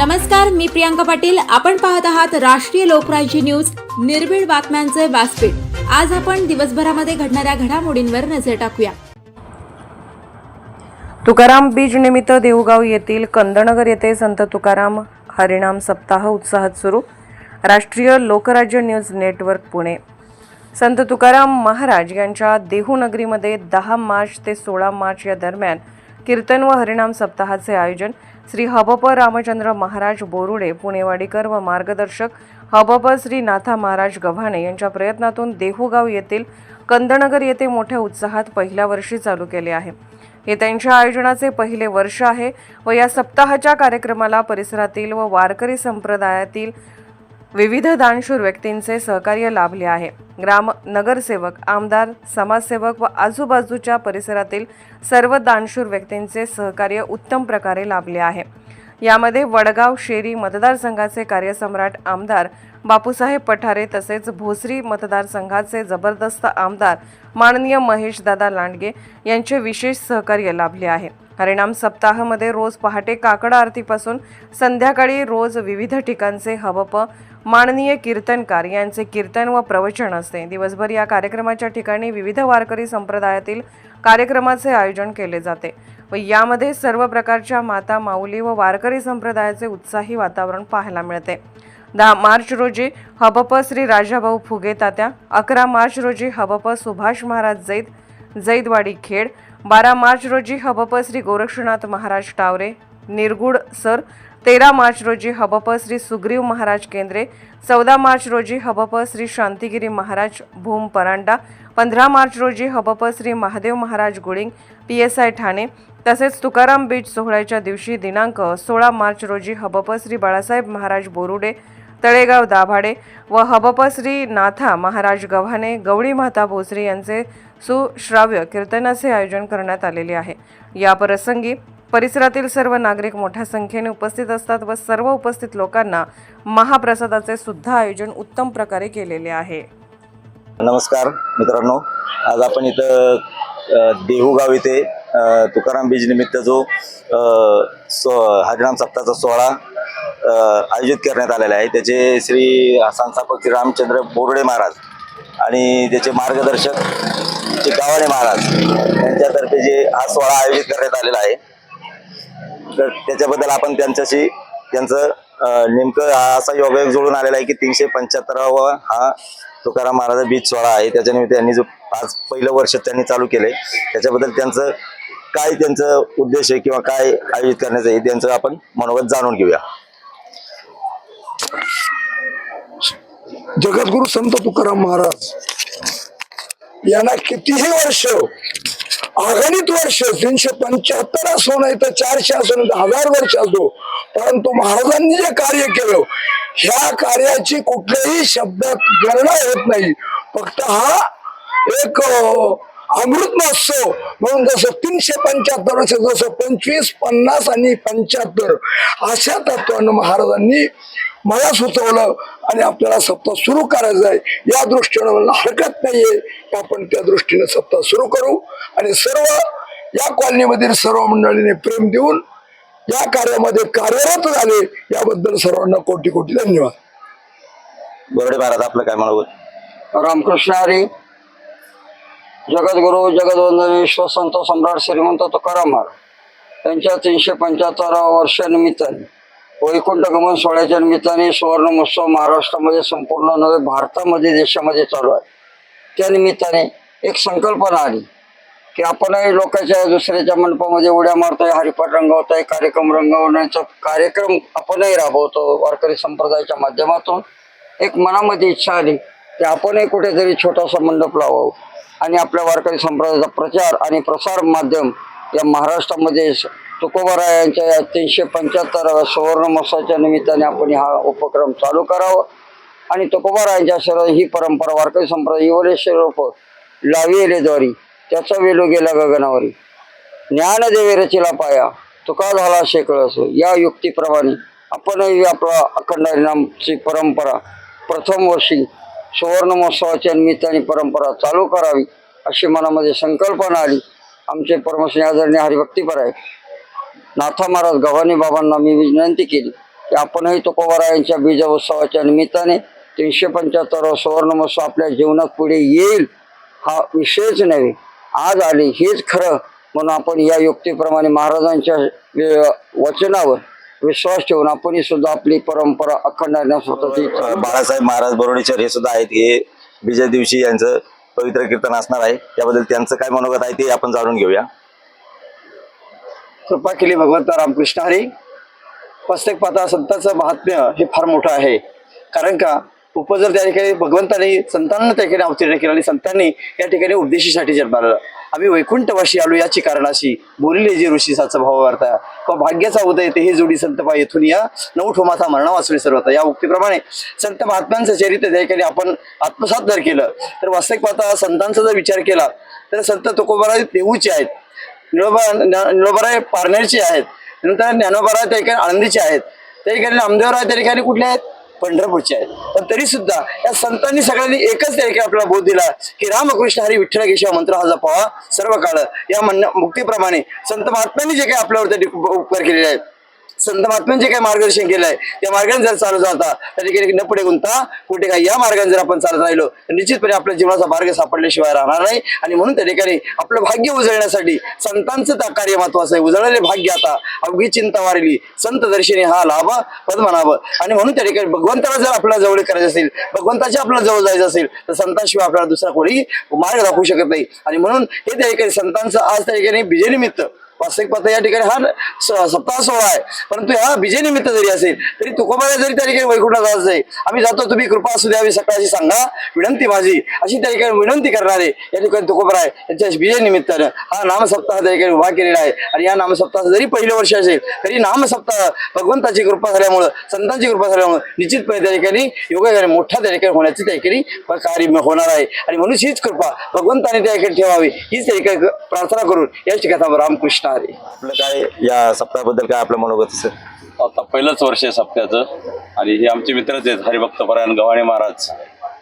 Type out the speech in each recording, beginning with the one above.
नमस्कार मी प्रियांका पाटील. आपण पाहत आहात राष्ट्रीय लोकराज्य न्यूज. निर्भीड बातम्यांचे व्यासपीठ. आज आपण दिवसभरामध्ये घडणाऱ्या घडामोडींवर नजर टाकूया. तुकाराम बीज निमित्त देऊगाव येथील कंदनगर येथे संत तुकाराम हरिणाम सप्ताह उत्साहात सुरू. राष्ट्रीय लोकराज्य न्यूज नेटवर्क पुणे. संत तुकाराम महाराज यांच्या देहूनगरीमध्ये दहा मार्च ते सोळा मार्च या दरम्यान कीर्तन व हरिणाम सप्ताहाचे आयोजन श्री हबप रामचंद्र महाराज बोरुडे पुणेवाडीकर व मार्गदर्शक हबप श्री नाथा महाराज गव्हाणे यांच्या प्रयत्नातून देहूगाव येथील कंदनगर येथे मोठ्या उत्साहात पहिल्या वर्षी चालू केले आहे. हे त्यांच्या आयोजनाचे पहिले वर्ष आहे व या सप्ताहाच्या कार्यक्रमाला परिसरातील व वारकरी संप्रदायातील विविध दानशूर व्यक्तींचे सहकार्य लाभले आहे. ग्राम नगरसेवक आमदार समाजसेवक व आजूबाजूच्या परिसरातील सर्व दानशूर व्यक्तींचे सहकार्य उत्तम प्रकारे लाभले आहे. यामध्ये वडगाव शेरी मतदारसंघाचे कार्यसम्राट आमदार बापूसाहेब पठारे तसेच भोसरी मतदारसंघाचे जबरदस्त आमदार माननीय महेशदादा लांडगे यांचे विशेष सहकार्य लाभले आहे. हरिणाम सप्ताहामध्ये रोज पहाटे काकड आरतीपासून संध्याकाळी रोज विविध ठिकाणचे हवप माननीय कीर्तनकार यांचे कीर्तन व प्रवचन असते. दिवसभर या कार्यक्रमाच्या ठिकाणी विविध वारकरी संप्रदायातील कार्यक्रमाचे आयोजन केले जाते व यामध्ये सर्व प्रकारच्या माता माऊली व वारकरी संप्रदायाचे उत्साही वातावरण पाहायला मिळते. दहा मार्च रोजी हबप श्री राजाभाऊ फुगे तात्या अकरा मार्च रोजी हबप सुभाष महाराज जैद जैदवाडी खेड बारा मार्च रोजी हबप श्री गोरक्षनाथ महाराज टावरे निरगुड सर तेरा मार्च रोजी हबप श्री सुग्रीव महाराज केंद्रे चौदा मार्च रोजी हबप श्री शांतिगिरी महाराज भूम परांडा पंधरा मार्च रोजी हबप Shri Mahadev Maharaj Guling P S I Thane तसेच तुकाराम बीच सोहळ्याच्या दिवशी दिनांक सोळा मार्च रोजी हबप श्री बाळासाहेब महाराज बोरुडे तळेगाव दाभाडे व हबपश्री नाथा महाराज गव्हाणे गवळी माता भोसरी यांचे सुश्राव्य कीर्तनाचे आयोजन करण्यात आलेले आहे. या प्रसंगी परिसरातील सर्व नागरिक मोठ्या संख्येने उपस्थित असतात व सर्व उपस्थित लोकांना महाप्रसादाचे सुद्धा आयोजन उत्तम प्रकारे केलेले आहे. नमस्कार मित्रांनो. आज आपण इथं देहूगाव इथे तुकाराम बीज निमित्त जो सो हरिनाम सप्ताहाचा सोहळा आयोजित करण्यात आलेले आहे. त्याचे श्री संस्थापक श्री रामचंद्र बोर्डे महाराज आणि त्याचे मार्गदर्शक श्री गावाणे महाराज यांच्यातर्फे जे हा सोहळा आयोजित करण्यात आलेला आहे. तर त्याच्याबद्दल आपण त्यांच्याशी त्यांचं नेमकं हा असा योगायोग जुळून आलेला आहे की तीनशे पंच्याहत्तरावा हा तुकाराम महाराज बीच सोहळा आहे. त्याच्यानिमित्त त्यांनी जो आज पहिलं वर्ष त्यांनी चालू केले त्याच्याबद्दल त्यांचं काय त्यांचं उद्देश आहे किंवा काय आयोजित करण्याचं आहे त्यांचं आपण मनोगत जाणून घेऊया. जगद्गुरु संत तुकाराम महाराज यांना कितीही वर्ष अगणित वर्ष तीनशे पंच्याहत्तर असो नाही तर चारशे असो नाही तर हजार वर्ष असो परंतु महाराजांनी जे कार्य केलं ह्या कार्याची कुठल्याही शब्दात गणना होत नाही. फक्त हा एक अमृत महोत्सव म्हणून जसं तीनशे पंच्याहत्तर वर्ष जसं पंचवीस पन्नास आणि पंच्याहत्तर अशा तत्वानं महाराजांनी मला सुचवलं आणि आपल्याला सप्ताह सुरू करायचं आहे. या दृष्टीनं मला हरकत नाहीये आपण त्या दृष्टीने सप्ताह सुरू करू? आणि सर्व या कॉलनीमधील सर्व मंडळीने प्रेम देऊन या कार्यामध्ये कार्यरत झाले याबद्दल सर्वांना कोटी कोटी धन्यवाद. बोर्डे महाराज आपलं काय मनोगत रामकृष्ण हरी. जगद्गुरु जगदवंदन विश्वसंत सम्राट श्रीमंत तुकाराम महाराज. यांच्या तीनशे पंच्याहत्तराव्या वर्षानिमित्ताने वैकुंठ गमन सोहळ्याच्या निमित्ताने सुवर्ण महोत्सव महाराष्ट्रामध्ये संपूर्ण नव्हे भारतामध्ये देशामध्ये चालू आहे. त्या निमित्ताने एक संकल्पना आली की आपणही लोकांच्या दुसऱ्याच्या मंडपामध्ये उड्या मारतोय हरिपाठ रंगवतोय कार्यक्रम रंगवण्याचा कार्यक्रम आपणही राबवतो वारकरी संप्रदायाच्या माध्यमातून. एक मनामध्ये इच्छा आली की आपणही कुठेतरी छोटासा मंडप लावावं आणि आपल्या वारकरी संप्रदायाचा प्रचार आणि प्रसार माध्यम या महाराष्ट्रामध्ये तुकोबारायांच्या या तीनशे पंच्याहत्तराव्या सुवर्ण महोत्सवाच्या निमित्ताने आपण हा उपक्रम चालू करावा. आणि तुकोबारायांच्या सर्व ही परंपरा वारकरी संप्रदाय युवलेश्वर रूप लावी त्याचा वेलो गेला गगनावरी. ज्ञानदेवी रचिला पाया. तुका झाला शेकळ असो या युक्तीप्रमाणे आपणही आपला अखंड हरिनामची परंपरा प्रथम वर्षी सुवर्ण महोत्सवाच्या निमित्ताने परंपरा चालू करावी अशी मनामध्ये संकल्पना आली. आमचे परमश्री आदरणीय हरिभक्तीपर आहे नाथा महाराज गव्हाणी बाबांना मी विनंती केली की आपणही तुकोबारायांच्या बीज उत्सवाच्या निमित्ताने तीनशे पंच्याहत्तर सुवर्ण महोत्सव आपल्या जीवनात पुढे येईल हा विषयच नव्हे. आज आली हेच खरं म्हणून आपण या युक्तीप्रमाणे महाराजांच्या वचनावर विश्वास ठेवून आपणही सुद्धा आपली परंपरा अखंड स्वतःची बाळासाहेब महाराज बरोडीचर हे सुद्धा आहेत हे विजय दिवशी यांचं पवित्र कीर्तन असणार आहे. त्याबद्दल त्यांचं काय मनोगत आहे ते आपण जाणून घेऊया. कृपा केली भगवंत रामकृष्ण हरी. प्रत्येक पाता संतांचं महात्म्य हे फार मोठं आहे. कारण का उपजर त्या ठिकाणी भगवंताने संतांना त्या ठिकाणी अवतीर्ण केलं आणि संतांनी या ठिकाणी उपदेशीसाठी जन्माला. आम्ही वैकुंठवाशी आलो याची कारणाशी बोलले जे ऋषी साचा भाववार्ता. व भाग्याचा उदय ते हे जोडी संतपा येथून या. नऊ ठोमाचा मरणा वाचले सर्व या उक्तीप्रमाणे संत महात्म्यांचं चरित्र त्या ठिकाणी आपण आत्मसात जर केलं तर वास्तविक पाहता संतांचा जर विचार केला तर संत तुकोबारा देऊचे आहेत. निळोबा निळोबाराय पारनेरचे आहेत. नंतर ज्ञानोबाराय त्या ठिकाणी आळंदीचे आहेत. त्या ठिकाणी नामदेवराय त्या ठिकाणी कुठले आहेत? पंढरपूरचे आहेत. पण तरी सुद्धा या संतांनी सगळ्यांनी एकच त्या ठिकाणी आपल्याला बोध दिला की रामकृष्ण हरी विठ्ठल केशव मंत्र हा जपावा. सर्व काळ या म्हणण्या मुक्तीप्रमाणे संत महात्म्यांनी जे काही आपल्यावर उपकार केलेले आहेत संत महात्म्यांचे काही मार्गदर्शन केलं आहे त्या मार्गाने जर चालू जाता त्या ठिकाणी न पुढे गुंता कुठे काही या मार्गाने जर आपण चालत राहिलो तर निश्चितपणे आपल्या जीवनाचा मार्ग सापडल्याशिवाय राहणार नाही. आणि म्हणून त्या ठिकाणी आपलं भाग्य उजळण्यासाठी संतांचं त्या कार्य महत्वाचं आहे. उजळलेले भाग्य आता अवघी चिंता वारली. संत दर्शनी हा लाभ पद्मनाभ आणि म्हणून त्या ठिकाणी भगवंताला जर आपल्याला जवळ करायचं असेल भगवंताच्या आपल्याला जवळ जायचं असेल तर संतांशिवाय आपल्याला दुसरा कोणी मार्ग दाखवू शकत नाही. आणि म्हणून हे त्या ठिकाणी संतांचं आज त्या ठिकाणी विजयनिमित्त वास्तविक पत्ता या ठिकाणी हा स- सप्ताह सोहळा आहे. परंतु हा विजय निमित्त जरी असेल तरी तुकोबाला जरी त्या ठिकाणी वैकुंठात जायचं आहे आम्ही जातो तुम्ही कृपा असू द्यावी सकाळची सांगा विनंती माझी. अशी त्या ठिकाणी विनंती करणारे या ठिकाणी तुकोबर आहे त्यांच्या विजय निमित्तानं. हा नामसप्ताह त्या ठिकाणी उभा केलेला आहे. आणि या नामसप्ताह जरी पहिलं वर्ष असेल तरी नामसप्ताह भगवंताची कृपा झाल्यामुळं संतांची कृपा झाल्यामुळं निश्चितपणे त्या ठिकाणी योगाने मोठा त्या ठिकाणी होण्याची त्या ठिकाणी कार्य होणार आहे. आणि म्हणून हीच कृपा भगवंताने त्या ठिकाणी ठेवावी हीच त्या ठिकाणी प्रार्थना करून याच ठिकाणी रामकृष्ण हरी. आपलं काय या सप्ताहाबद्दल काय आपलं मनोगत असेल आता पहिलंच वर्ष आहे सप्त्याचं आणि हे आमचे मित्रच आहेत हरिभक्त परायण गव्हाणे महाराज.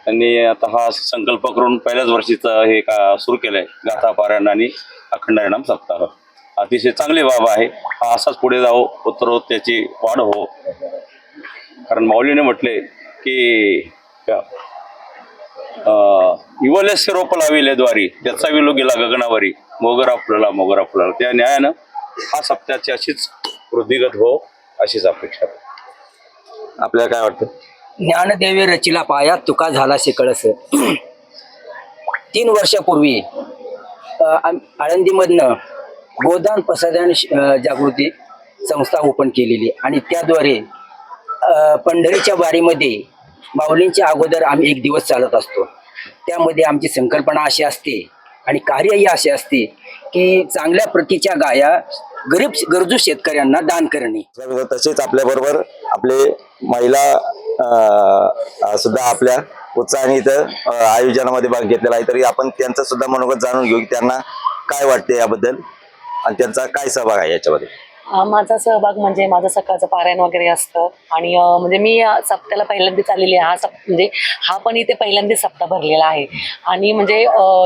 त्यांनी आता हा संकल्प करून पहिल्याच वर्षीचं हे का सुरू केलंय. गाथा पारायण आणि अखंड हरिनाम सप्ताह. अतिशय चांगली बाब आहे. हा असाच पुढे जावो उत्तरोत त्याची वाढ हो. कारण माऊलीने म्हटले की इवलेस्य रोप लाविले द्वारी त्याचा विलो गेला गगनावरी मोगरा फुलला मोगरा फुलला. त्या न्यायानं हा सप्त्याची अशीच वृद्धिगत हो अशीच अपेक्षा. आपल्याला काय वाटतं? ज्ञानदेवे रचिला पाया तुका झाला शिकळस तीन वर्षापूर्वी आळंदीमधनं गोदान प्रसादन श- जागृती संस्था ओपन केलेली आणि त्याद्वारे पंढरीच्या वारीमध्ये माऊलींच्या अगोदर आम्ही एक दिवस चालत असतो. त्यामध्ये आमची संकल्पना अशी असते आणि कार्यही असे असते की चांगल्या प्रतीच्या गाया गरीब गरजू शेतकऱ्यांना दान करणे. तसेच आपल्याबरोबर आपले महिला सुद्धा आपल्या उत्साहाने इथं आयोजनामध्ये भाग घेतलेला आहे. तरी आपण त्यांचं सुद्धा मनोगत जाणून घेऊ की त्यांना काय वाटते याबद्दल आणि त्यांचा काय सहभाग आहे याच्यामध्ये. माझा सहभाग म्हणजे माझं सकाळचं पारायण वगैरे असतं. आणि म्हणजे मी सप्त्याला पहिल्यांदाच आलेली आहे. हा सप म्हणजे हा पण इथे पहिल्यांदाच सप्ताह भरलेला आहे. आणि म्हणजे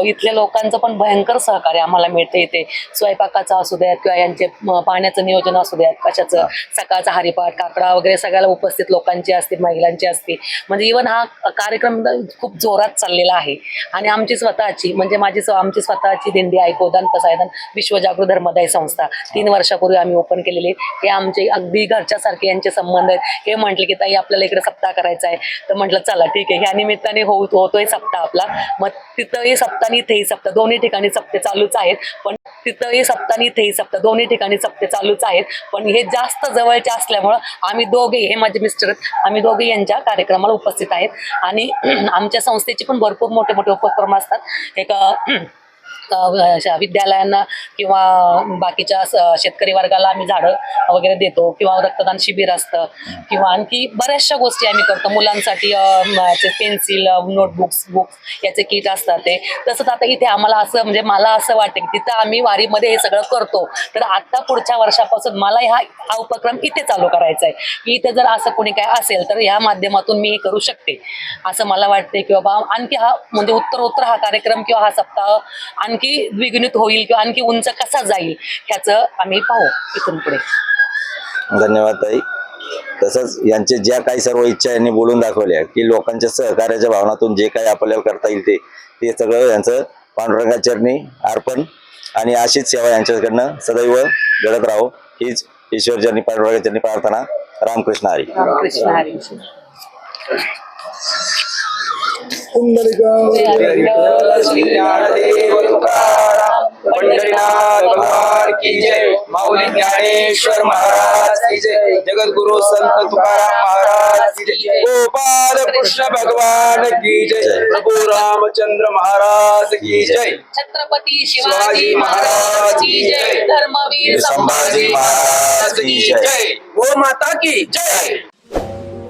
इथल्या लोकांचं पण भयंकर सहकार्य आम्हाला मिळतं इथे. स्वयंपाकाचं असू द्यात किंवा यांचे पाण्याचं नियोजन असू द्यात. कशाचं? सकाळचा हरिपाठ काकडा वगैरे सगळ्याला उपस्थित लोकांची असते महिलांची असते म्हणजे इवन हा कार्यक्रम खूप जोरात चाललेला आहे. आणि आमची स्वतःची म्हणजे माझी स्व- आमची स्वतःची दिंडी आहे गोदान पसायदान विश्वजागृत धर्मदाय संस्था. तीन वर्षापूर्वी आम्ही स्थापन केलेले हे आमचे अगदी घरच्यासारखे यांचे संबंध आहेत. हे म्हटले की ताई आपल्याला इकडे सप्ताह करायचा आहे. तर म्हटलं चला ठीक आहे. ह्या निमित्ताने होऊ होतोय सप्ताह आपला. मग तिथंही सप्ताह आणि इथेही सप्ताह. दोन्ही ठिकाणी सप्ते चालूच आहेत. पण तिथंही सप्ताह आणि इथेही सप्ताह. दोन्ही ठिकाणी सप्ते चालूच आहेत. पण हे जास्त जवळचे असल्यामुळं आम्ही दोघे हे माझे मिस्टर आम्ही दोघे यांच्या कार्यक्रमाला उपस्थित आहेत. आणि आमच्या संस्थेचे पण भरपूर मोठे मोठे उपक्रम असतात. एक विद्यालयांना किंवा बाकीच्या शेतकरी वर्गाला आम्ही झाडं वगैरे देतो किंवा रक्तदान शिबिर असतं किंवा आणखी बऱ्याचशा गोष्टी आम्ही करतो. मुलांसाठी पेन्सिल नोटबुक्स बुक्स याचे किट असतात ते. तसंच आता इथे आम्हाला असं म्हणजे मला असं वाटतं की तिथं आम्ही वारीमध्ये हे सगळं करतो. तर आता पुढच्या वर्षापासून मला हा हा उपक्रम इथे चालू करायचा आहे. की इथे जर असं कोणी काय असेल तर ह्या माध्यमातून मी हे करू शकते. असं मला वाटते की बाबा आणखी हा म्हणजे उत्तर उत्तर हा कार्यक्रम किंवा हा सप्ताह आणखी द्विगुणित होईल किंवा आणखी उंच कसा जाईल ह्याचं आम्ही पाहू इथून पुढे. धन्यवाद ताई. तसंच यांचे ज्या काही सर्व इच्छा यांनी बोलून दाखवल्या की लोकांच्या सहकार्याच्या भावनातून जे काही आपल्याला करता येईल ते ते सगळं यांचं पांडुरंगा चरणी अर्पण आणि अशीच सेवा यांच्याकडनं सदैव घडत राहो. हीच ईश्वरचरणी पांडुरंगा चरणी प्रार्थना. रामकृष्ण हरी. कृष्ण हरी. पुंडलिका पंढरीनाथ भगवान की जय. माऊली ज्ञानेश्वर महाराज की जय. जगद्गुरु संत तुकाराम महाराज की जय. गोपाल कृष्ण भगवान की जय. प्रभु रामचंद्र महाराज की जय. छत्रपती शिवाजी महाराज की जय. धर्मवीर संभाजी महाराज की जय. गो माता की जय.